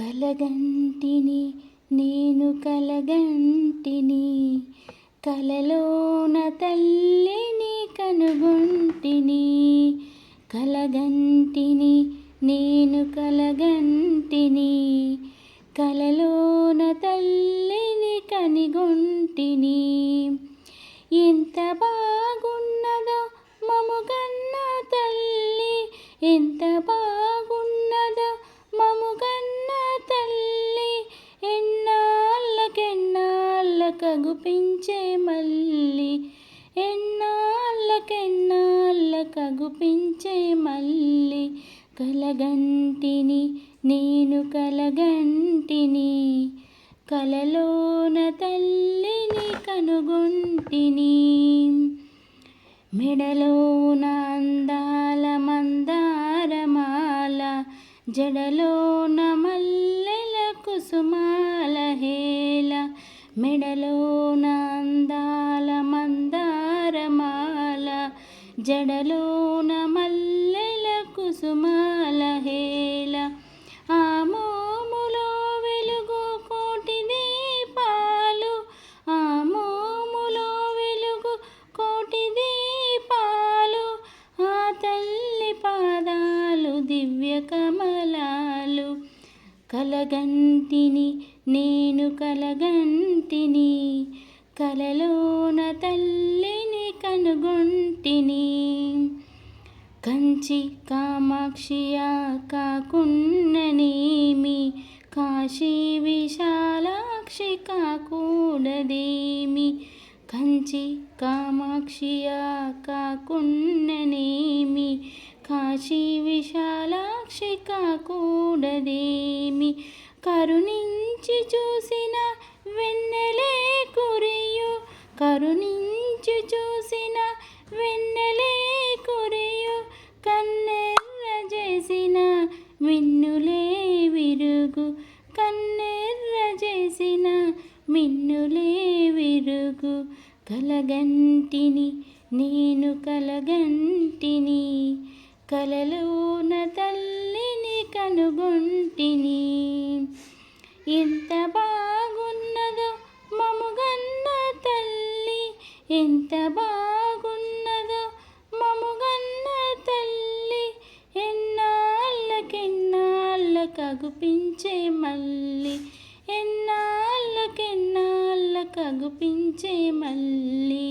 కలగంటిని నేను కలగంటిని కలలోన తల్లిని కనుగొంటిని కలగంటిని నేను కలగంటిని కలలోన తల్లిని కనిగొంటిని. ఎంత బాగున్నదో మముగన్న తల్లి ఎంత బా కగుపించే మళ్ళీ ఎన్నాళ్ళకెన్నాళ్ళకగుపించే మళ్ళీ కలగంటిని నేను కలగంటిని కలలోన తల్లిని కనుగొంటిని. మెడలోన అందాల మందారమాల జడలోన మల్లెల కుసుమాల హేల మెడలో జడలోన మల్లెల కుసుమాల హేల ఆ మోములో వెలుగు కోటి దీపాలు. ఆ మోములో వెలుగు కోటి దీపాలు. ఆ తల్లి పాదాలు దివ్య కమలాలు. కలగంటిని నేను కలగంటిని. కలలోన తల్లిని కనుగొంటిని. కంచి కామాక్షియా కాకున్ననేమి కాశీ విశాలాక్షి కాకూడదేమి. కంచి కామాక్షియా కాకున్ననేమి కాశీ విశాలాక్షి కాకూడదేమి. కరుణించి చూసిన వెన్నెలే కరుణించి చూసిన వెన్నెలే కురియు కన్నెర్ర చేసిన మిన్నులే విరుగు. కన్నెర్ర చేసిన మిన్నులే విరుగు. కలగంటిని నేను కలగంటిని కలలోన తల్లిని కనుగొంటిని. ఎంత బా ఎంత బాగున్నదో మముగన్న తల్లి ఎన్నాళ్ళకెన్నాళ్ళకగుపించే మళ్ళీ ఎన్నాళ్ళకెన్నాళ్ళకగుపించే మళ్ళీ